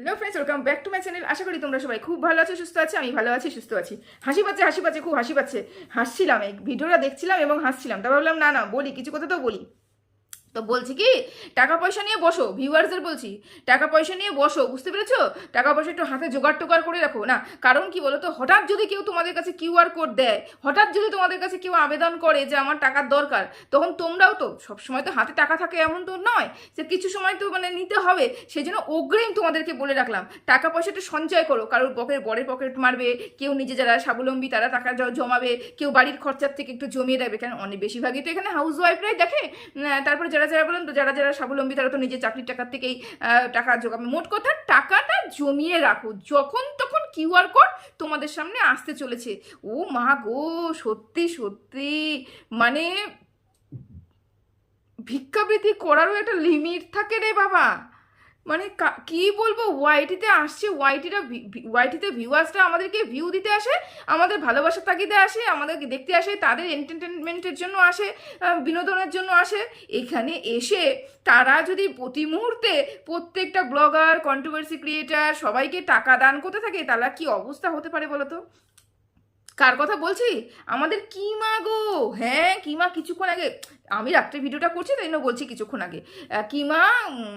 Hello friends welcome back to my channel আশা করি তোমরা সবাই খুব ভালো আছো, সুস্থ আছে, আমি ভালো আছি, সুস্থ আছি। হাসি পাচ্ছে হাসি পাচ্ছে, খুব হাসি পাচ্ছে। হাসছিলাম, এই ভিডিওটা দেখছিলাম এবং হাসছিলাম। তারপর ভাবলাম, না না, বলি, কিছু কথা তো বলি। তো বলছি কি, টাকা পয়সা নিয়ে বসো ভিউয়ার্সদের বলছি, টাকা পয়সা নিয়ে বসো, বুঝতে পেরেছ? টাকা পয়সা একটু হাতে জোগাড় টোগাড় করে রাখো। না, কারণ কি বলো তো হঠাৎ যদি কেউ তোমাদের কাছে কিউআর কোড দেয়, হঠাৎ যদি তোমাদের কাছে কেউ আবেদন করে যে আমার টাকার দরকার, তখন তোমরাও তো সবসময় তো হাতে টাকা থাকে এমন তো নয়, যে কিছু সময় তো মানে নিতে হবে সেই জন্য অগ্রিম তোমাদেরকে বলে রাখলাম, টাকা পয়সাটা সঞ্চয় করো কারোর পকেট বড়ের পকেট মারবে, কেউ নিজে যারা স্বাবলম্বী তারা টাকা জমাবে, কেউ বাড়ির খরচার থেকে একটু জমিয়ে রাখবে কারণ অনেক বেশিরভাগই তো এখানে হাউস ওয়াইফরাই দেখে তারপরে যারা যারা বলেন তো, যারা যারা স্বাবলম্বী, তারা তো নিজের চাকরির টাকার থেকেই টাকা জোগাবে। মোট কথা, টাকাটা জমিয়ে রাখো। যখন তখন কিউআর কোড তোমাদের সামনে আসতে চলেছে। ও মা গো, সত্যি সত্যি। মানে ভিক্ষাবৃত্তি করারও একটা লিমিট থাকে রে বাবা। মানে কা- বলব? ওয়াইটিতে আসছে ওয়াইটিটা ওয়াইটিতে ভিউয়ার্সরা আমাদেরকে ভিউ দিতে আসে, আমাদের ভালোবাসার তাগিদে আসে, আমাদেরকে দেখতে আসে, তাদের এন্টারটেনমেন্টের জন্য আসে বিনোদনের জন্য আসে। এখানে এসে তারা যদি প্রতি মুহূর্তে প্রত্যেকটা ব্লগার কন্ট্রোভার্সি ক্রিয়েটার সবাইকে টাকা দান করতে থাকে, তাহলে কি অবস্থা হতে পারে বলো তো কার কথা বলছি? আমাদের কিমা গো। হ্যাঁ কিমা কিছুক্ষণ আগে, আমি রাত্রে ভিডিওটা করছি, তাই জন্য বলছি কিছুক্ষণ আগে। কিমা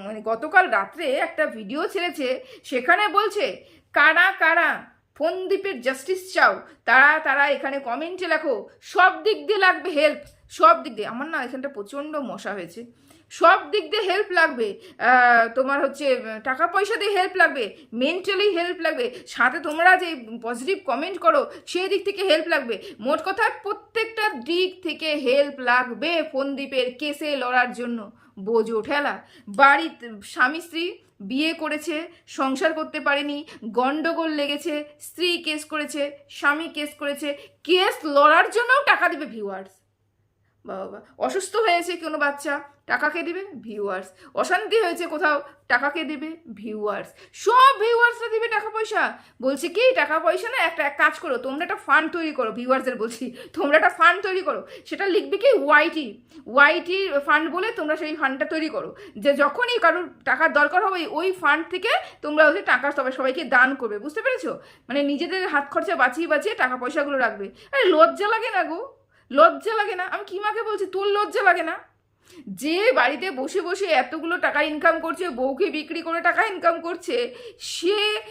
মানে গতকাল রাত্রে একটা ভিডিও ছেড়েছে, সেখানে বলছে, কারা কারা? ফোনদ্বীপের জাস্টিস চাও। তারা তারা এখানে কমেন্টে লেখো, সব দিক দিয়ে লাগবে হেল্প সব দিক দিয়ে। আমার না এখানটা প্রচণ্ড মশা হয়েছে। সব দিক দিয়ে হেল্প লাগবে। তোমার হচ্ছে, টাকা পয়সা দিয়ে হেল্প লাগবে মেন্টালি হেল্প লাগবে। সাথে তোমরা যে পজিটিভ কমেন্ট করো, সেই দিক থেকে হেল্প লাগবে। মোট কথা প্রত্যেকটা দিক থেকে হেল্প লাগবে ফোনদ্বীপের কেসে লড়ার জন্য। বোঝো ঠেলা বাড়ি স্বামী স্ত্রী বিয়ে করেছে, সংসার করতে পারেনি, গন্ডগোল লেগেছে, স্ত্রী কেস করেছে, স্বামী কেস করেছে, কেস লড়ার জন্যও টাকা দেবে ভিউয়ার্স বাবা, অসুস্থ হয়েছে কোনো বাচ্চা। টাকাকে দিবে? ভিউয়ার্স অশান্তি হয়েছে কোথাও টাকাকে দিবে? ভিউয়ার্স সব ভিউয়ার্সরা দিবে টাকা পয়সা। বলছি কি, টাকা পয়সা না একটা এক কাজ করো, তোমরা একটা ফান্ড তৈরি করো ভিউয়ার্সদের বলছি। তোমরা একটা ফান্ড তৈরি করো, সেটা লিখবে কি ওয়াইটি ওয়াইটি ফান্ড বলে তোমরা সেই ফান্ডটা তৈরি করো। যে যখনই কারোর টাকার দরকার হবে, ওই ফান্ড থেকে তোমরা হচ্ছে টাকা সবাই, সবাইকে দান করবে, বুঝতে পেরেছ? মানে নিজেদের হাত খরচা বাঁচিয়ে বাঁচিয়ে টাকা পয়সাগুলো রাখবে। আরে লজ্জা লাগে না গো, লজ্জা লাগে না। আমি কি মাকে বলছি, তোর লজ্জা লাগে না? যে বাড়িতে বসে বসে এতগুলো টাকা ইনকাম করছে, বউকে বিক্রি করে টাকা ইনকাম করছে, সে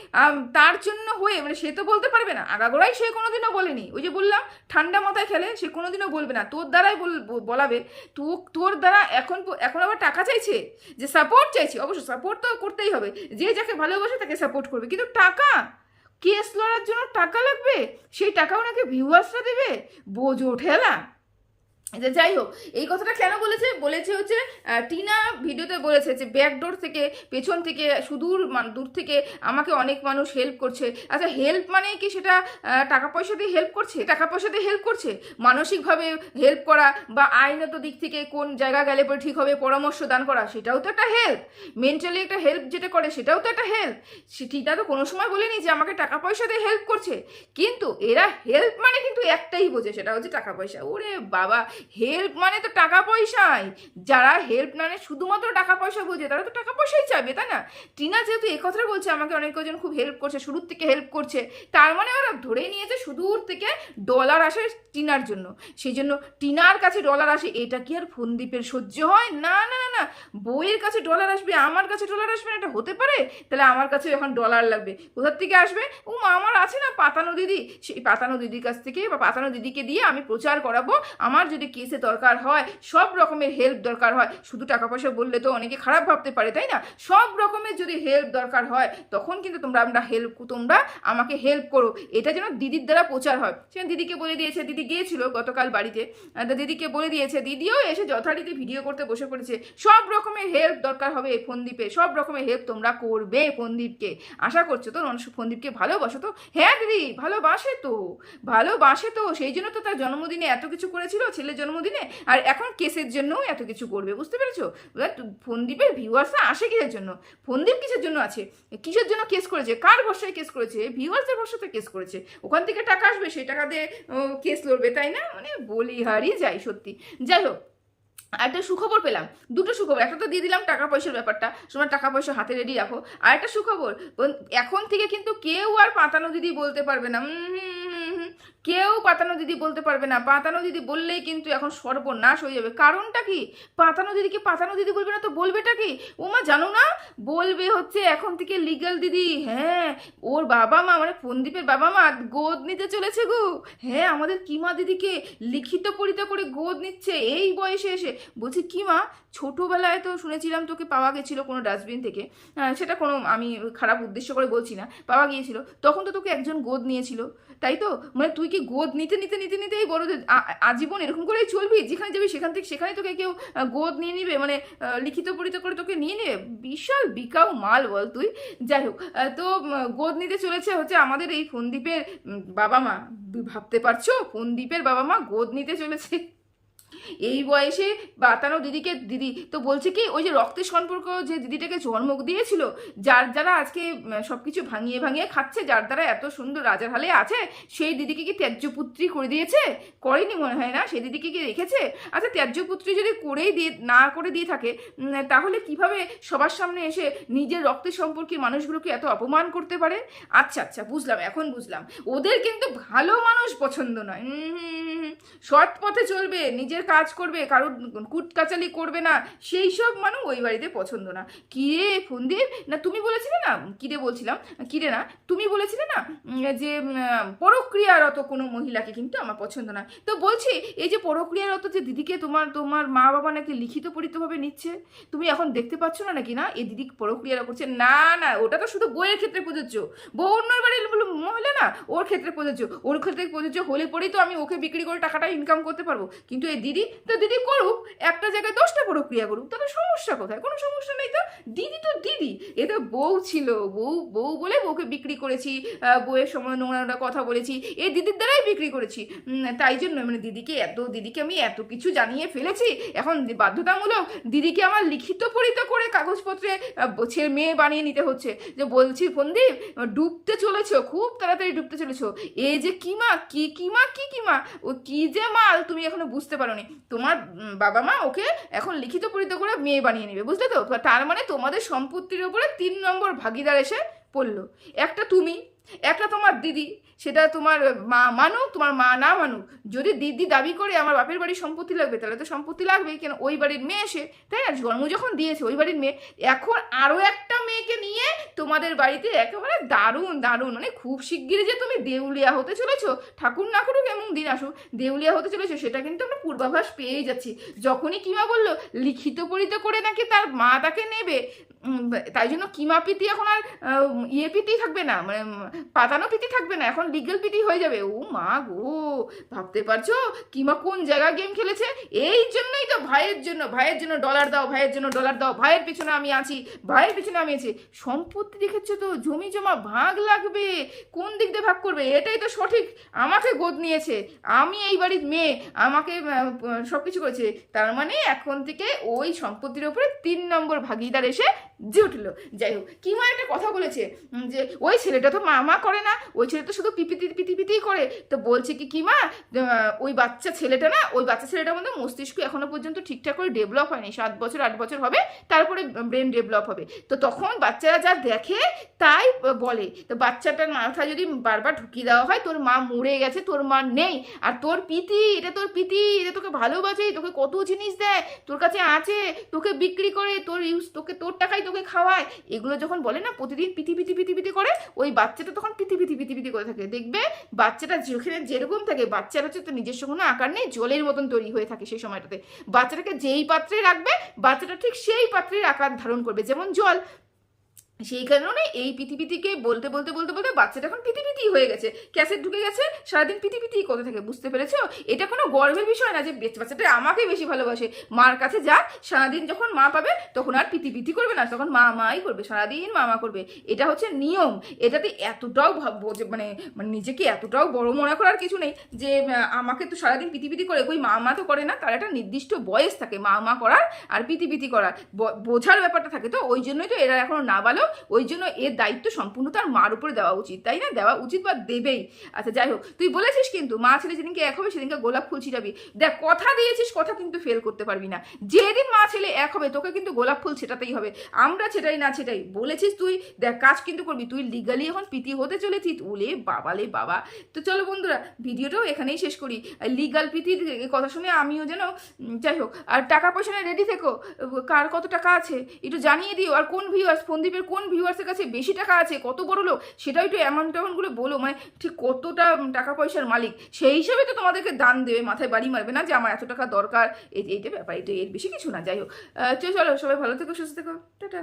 তার জন্য হয়ে মানে সে তো বলতে পারবে না। আগাগোড়াই সে কোনোদিনও বলেনি। ওই যে বললাম, ঠান্ডা মাথায় খেলে, সে কোনোদিনও বলবে না। তোর দ্বারাই বল- বলাবে। তো, তোর দ্বারা এখন এখন আবার টাকা চাইছে? যে সাপোর্ট চাইছে? অবশ্য সাপোর্ট তো করতেই হবে। যে যাকে ভালোবাসে তাকে সাপোর্ট করবে। কিন্তু টাকা? কেস লড়ার জন্য টাকা লাগবে? সেই টাকা ওনাকে ভিউয়ার্সরা দেবে? বোঝো, ঠেলা। যে যাই হোক, এই কথাটা কেন বলেছে? বলেছে হচ্ছে টিনা ভিডিওতে বলেছে যে ব্যাকডোর থেকে, পেছন থেকে, সুদূর দূর থেকে আমাকে অনেক মানুষ হেল্প করছে। আচ্ছা হেল্প মানে কি সেটা টাকা পয়সা দিয়ে হেল্প করছে? টাকা পয়সা দিয়ে হেল্প করছে? মানসিকভাবে হেল্প করা বা আইনত দিক থেকে কোন জায়গা গেলে পরে ঠিক হবে, পরামর্শ দান করা, সেটাও তো একটা হেল্প মেন্টালি একটা হেল্প যেটা করে, সেটাও তো একটা হেল্প সে টিনা তো কোনো সময় বলেনি যে আমাকে টাকা পয়সা দিয়ে হেল্প করছে। কিন্তু এরা হেল্প মানে কিন্তু একটাই বোঝে, সেটা হচ্ছে টাকা পয়সা। ওরে বাবা হেল্প মানে তো টাকা পয়সাই। যারা হেল্প মানে শুধুমাত্র টাকা পয়সা বোঝে, তারা তো টাকা পয়সাই চাইবে তাই না? টিনা যেহেতু এ বলছে, আমাকে অনেক কজন খুব হেল্প করছে, শুরুর থেকে হেল্প করছে, তার মানে ওরা ধরেই নিয়েছে সুদূর থেকে ডলার আসে টিনার জন্য। সেই জন্য টিনার কাছে ডলার আসে, এটা কি আর ফোনদ্বীপের সহ্য হয়? না না না বইয়ের কাছে ডলার আসবে, আমার কাছে ডলার আসবে না, এটা হতে পারে? তাহলে আমার কাছে এখন ডলার লাগবে। কোথার থেকে আসবে? ও, আমার আছে না পাতানো দিদি। সেই পাতানো দিদির কাছ থেকে বা পাতানো দিদিকে দিয়ে আমি প্রচার করাবো। আমার যদি কেসে দরকার হয়, সব রকমের হেল্প দরকার হয়। শুধু টাকা পয়সা বললে তো অনেকে খারাপ ভাবতে পারে, তাই না? সব রকমের যদি হেল্প দরকার হয়, তখন কিন্তু তোমরা আমরা হেল্প তোমরা আমাকে হেল্প করো। এটা যেন দিদির দ্বারা প্রচার হয়। সে দিদিকে বলে দিয়েছে, দিদি গিয়েছিল গতকাল বাড়িতে। দিদিকে বলে দিয়েছে, দিদিও এসে যথারীতি ভিডিও করতে বসে পড়েছে। সব রকমের হেল্প দরকার হবে ফোনদ্বীপে সব রকমের হেল্প তোমরা করবে ফোনদ্বীপকে আশা করছ তো মানুষ ফোনদ্বীপকে ভালোবাসো তো? হ্যাঁ দিদি, ভালোবাসে তো। ভালোবাসে তো। সেই জন্য তো তার জন্মদিনে এত কিছু করেছিল, ছেলের জন্মদিনে, আর এখন কেসের জন্যও এত কিছু করবে। বুঝতে পেরেছ? ফোনদ্বীপের ভিউয়ার্সরা আসে কিসের জন্য? ফোনদ্বীপ কিসের জন্য আছে? কিসের জন্য কেস করেছে? কার ভরসায় কেস করেছে? ভিউয়ার্সের ভরসাতে কেস করেছে। ওখান থেকে টাকা আসবে, সেই টাকা দিয়ে কেস লড়বে, তাই না? মানে বলিহারি যাই, সত্যি। যাই হোক একটা সুখবর পেলাম। দুটো সুখবর, একটা তো দিয়ে দিলাম টাকা পয়সার ব্যাপারটা। তোমার টাকা পয়সা হাতে রেডি রাখো। আর একটা সুখবর এখন থেকে কিন্তু কেউ আর পাতানো দিদি বলতে পারবে না। কেউ পাতানো দিদি বলতে পারবে না। পাতানো দিদি বললেই কিন্তু এখন সর্বনাশ হয়ে যাবে। কারণটা কি? পাতানো দিদিকে পাতানো দিদি বলবে না তো বলবেটা কি? ও মা জানো না? বলবে হচ্ছে এখন থেকে লিগাল দিদি। হ্যাঁ ওর বাবা মা মানে ফন্দীপের বাবা মা গোদ নিতে চলেছে গো। হ্যাঁ আমাদের কিমা দিদিকে লিখিত পরিত করে গোদ নিচ্ছে। এই বয়সে এসে বলছি, কিমা, ছোটোবেলায় তো শুনেছিলাম তোকে পাওয়া গেছিল কোনো ডাস্টবিন থেকে। সেটা কোনো আমি খারাপ উদ্দেশ্য করে বলছি না, পাওয়া গিয়েছিল। তখন তো তোকে একজন গোদ নিয়েছিল। তাই তো? মানে তুই কি গোদ নিতে নিতে নিতে নিতেই বড় আজীবন এরকম করেই চলবি? যেখানে যাবি সেখান থেকে সেখানে তোকে কেউ গোদ নিয়ে নিবে? মানে লিখিত পরিত করে তোকে নিয়ে নেবে? বিশাল বিকাও মাল বল তুই। যাই হোক তো গোদ নিতে চলেছে হচ্ছে আমাদের এই ফন্দীপের বাবা মা। ভাবতে পারছ? ফন্দীপের বাবা মা গোদ নিতে চলেছে। এই বয়সে বাতানো দিদিকে দিদি তো বলছে কি, ওই যে রক্তের সম্পর্ক যে দিদিটাকে জন্ম দিয়েছিল, যার যারা আজকে সব কিছু ভাঙিয়ে ভাঙিয়ে খাচ্ছে, যার দ্বারা এত সুন্দর রাজার হালে আছে, সেই দিদিকে কি ত্যায্যপুত্রী করে দিয়েছে? করেনি মনে হয় না? সেই দিদিকে কি রেখেছে? আচ্ছা ত্যায্যপুত্রী যদি করেই দিয়ে, না করে দিয়ে থাকে তাহলে কীভাবে সবার সামনে এসে নিজের রক্তের সম্পর্কে মানুষগুলোকে এত অপমান করতে পারে? আচ্ছা আচ্ছা বুঝলাম, এখন বুঝলাম। ওদের কিন্তু ভালো মানুষ পছন্দ নয়। সৎ পথে চলবে, নিজের কাজ করবে কারোর কুটকাচালি করবে না, সেই সব মানুষ ওই বাড়িতে পছন্দ না। কিরে ফন্দীপ না তুমি বলেছিলে না? কিরে বলছিলাম? কিরে না? তুমি বলেছিলে না যে পরক্রিয়ারত কোনো মহিলাকে কিন্তু আমার পছন্দ না। তো বলছি, এই যে পরক্রিয়ারত যে দিদিকে তোমার তোমার মা বাবা নাকি লিখিত পরিতভাবে নিচ্ছে, তুমি এখন দেখতে পাচ্ছ না নাকি না? এই দিদি পরক্রিয়ারা করছে। না না, ওটা তো শুধু বইয়ের ক্ষেত্রে প্রযোজ্য। বউ অন্য বাড়ির মহিলা না? ওর ক্ষেত্রে প্রযোজ্য। ওর ক্ষেত্রে প্রযোজ্য হলে পরেই তো আমি ওকে বিক্রি করে টাকাটা ইনকাম করতে পারব। কিন্তু এই দিদি, তো দিদি করুক, একটা জায়গায় দশটা প্রক্রিয়া করুক তাহলে সমস্যা কোথায়? কোনো সমস্যা নেই তো। দিদি তো দিদি, এ তো বউ ছিল, বউ বউ বলে বউকে বিক্রি করেছি বউয়ের সময় নোংরা নোংরা কথা বলেছি এই দিদির দ্বারাই বিক্রি করেছি। তাই জন্য মানে দিদিকে এত, দিদিকে আমি এত কিছু জানিয়ে ফেলেছি। এখন বাধ্যতামূলক দিদিকে আমার লিখিত পরিত করে কাগজপত্রে ছেলে মেয়ে বানিয়ে নিতে হচ্ছে। যে বলছি, ফন্দীপ, ডুবতে চলেছো, খুব তাড়াতাড়ি ডুবতে চলেছো। এই যে কিমা, কি কিমা কি কিমা, ও কি যে মাল, তুমি এখনও বুঝতে পারোনি তোমার বাবা মা ওকে এখন লিখিত পরিত করে মেয়ে বানিয়ে নেবে, বুঝলে তো? তার মানে তোমাদের সম্পত্তির ওপরে তিন নম্বর ভাগিদার এসে পড়ল। একটা তুমি একটা তোমার দিদি, সেটা তোমার মা মানুক, তোমার মা না মানুক, যদি দিদি দাবি করে আমার বাপের বাড়ির সম্পত্তি লাগবে, তাহলে তো সম্পত্তি লাগবেই, কেন ওই বাড়ির মেয়ে এসে তাই না? জন্ম যখন দিয়েছে, ওই বাড়ির মেয়ে, এখন আরও একটা মেয়েকে নিয়ে তোমাদের বাড়িতে একেবারে দারুণ দারুণ মানে খুব শিগগিরই যে তুমি দেউলিয়া হতে চলেছো, ঠাকুর না করুক এমন দিন আসুক, দেউলিয়া হতে চলেছো, সেটা কিন্তু আমরা পূর্বাভাস পেয়েই যাচ্ছি। যখনই কিমা বলল, লিখিত পরিত করে নাকি তার মা তাকে নেবে তাই জন্য কিমা পিতি এখন আর ইয়ে পিতি থাকবে না মানে পাতানো পিতি থাকবে না, এখন লিগেল পিতি হয়ে যাবে। ও মা গো, ভাবতে পারছ? কিমা কোন জায়গায় গেম খেলেছে? এই জন্যই তো ভাইয়ের জন্য ভাইয়ের জন্য ডলার দাও, ভাইয়ের জন্য ডলার দাও, ভাইয়ের পিছনে আমি আছি, ভাইয়ের পিছনে আমি আছি। সম্পত্তি দেখেছ তো? জমি জমা ভাগ লাগবে। কোন দিক দিয়ে ভাগ করবে? এটাই তো সঠিক। আমাকে গোদ নিয়েছে। আমি এই বাড়ির মেয়ে, আমাকে সব কিছু করেছে। তার মানে এখন থেকে ওই সম্পত্তির উপরে তিন নম্বর ভাগিদার এসে জুটলো যাই হোক কিমা একটা কথা বলেছে যে ওই ছেলেটা তো মা মা করে না, ওই ছেলে তো শুধু পিপিতি পিতি পিতি করে। তো বলছে কি, কিমা ওই বাচ্চা ছেলেটা না, ওই বাচ্চা ছেলেটার মধ্যে মস্তিষ্ক এখনও পর্যন্ত ঠিকঠাক করে ডেভেলপ হয়নি। সাত বছর, আট বছর হবে, তারপরে ব্রেন ডেভেলপ হবে। তো তখন বাচ্চারা যা দেখে, তাই বলে। তো বাচ্চাটার মাথা যদি বারবার ঢুকিয়ে দেওয়া হয়, তোর মা মরে গেছে, তোর মা নেই, আর তোর পিতি, এটা তোর পিতি, এটা তোকে ভালোবাসে, তোকে কত জিনিস দেয়, তোর কাছে আছে, তোকে বিক্রি করে, তোর ইউজ তোকে তোর টাকায় তোকে খাওয়ায়, এগুলো যখন বলে না, প্রতিদিন পিতি পিতি পিতি পিতি করে, ওই বাচ্চাটা তখন পিতি পিতি পিতি পিতি করে থাকে। দেখবে বাচ্চাটা যেখানে যেরকম থাকে, বাচ্চার হচ্ছে তো নিজস্ব কোনো আকার নেই, জলের মতন তৈরি হয়ে থাকে সেই সময়টাতে। বাচ্চাটাকে যেই পাত্রে রাখবে, বাচ্চাটা ঠিক সেই পাত্রের আকার ধারণ করবে। যেমন জল সেই কারণে এই পিতিপিতিকে বলতে বলতে বলতে বলতে বাচ্চাটা এখন পৃথিবীতেই হয়ে গেছে। ক্যাসেট ঢুকে গেছে, সারাদিন পৃথিবীতেই করতে থাকে বুঝতে পেরেছ? এটা কোনো গর্বের বিষয় না যে বেচ- বাচ্চাটা আমাকে বেশি ভালোবাসে। মার কাছে যাক, সারাদিন যখন মা পাবে, তখন আর পিতিপিতি করবে না, তখন মা মাই করবে, সারাদিন মা মা করবে। এটা হচ্ছে নিয়ম। এটাতে এতটাও মানে মানে নিজেকে এতটাও বড় মনে করার কিছু নেই যে আমাকে তো সারাদিন পিতিপিতি করে, কই মা মা তো করে না, তার একটা নির্দিষ্ট বয়স থাকে মা মা করার আর পৃথিবীতি করার। বোঝার ব্যাপারটা থাকে তো, ওই জন্যই তো এরা এখন নাবালক। ওই জন্য এর দায়িত্ব সম্পূর্ণ তার মার উপরে দেওয়া উচিত, তাই না? দেওয়া উচিত বা দেবেই। আচ্ছা যাই হোক, তুই বলেছিস কিন্তু, মা ছেলে যেদিনকে এক হবে সেদিনকে গোলাপ ফুল ছিটাবি। দেখ, কথা দিয়েছিস, কথা কিন্তু ফেল করতে পারবি না। যেদিন মা ছেলে এক হবে, তোকে কিন্তু গোলাপ ফুল ছেটাতেই হবে। আমরা ছেটাই, না ছেটাই, বলেছিস তুই? দেখ, কাজ কিন্তু করবি, তুই লিগালি এখন পিতি হতে চলেছিস ওলে বাবালে বাবা। তো চলো বন্ধুরা, ভিডিওটাও এখানেই শেষ করি। লিগাল প্রীতির কথা শুনে আমিও যেন যাই হোক, আর টাকা পয়সা রেডি থেকো। কার কত টাকা আছে, একটু জানিয়ে দিও। আর কোন ভিউয়ার্স ফোনদীপের কোন ভিউয়ার্সের কাছে বেশি টাকা আছে, কত বড় লোক? সেটাও একটু অ্যামাউন্ট ট্যামাউন্টগুলো বলো মানে ঠিক কতটা টাকা পয়সার মালিক? সেই হিসাবে তো তোমাদেরকে দান দেবে, মাথায় বাড়ি মারবে না যে আমার এত টাকা দরকার। এই এইটা ব্যাপার এটা এর বেশি কিছু না, যাই হোক। চলো, সবাই ভালো থেকো, সুস্থ থেকো। টাটা।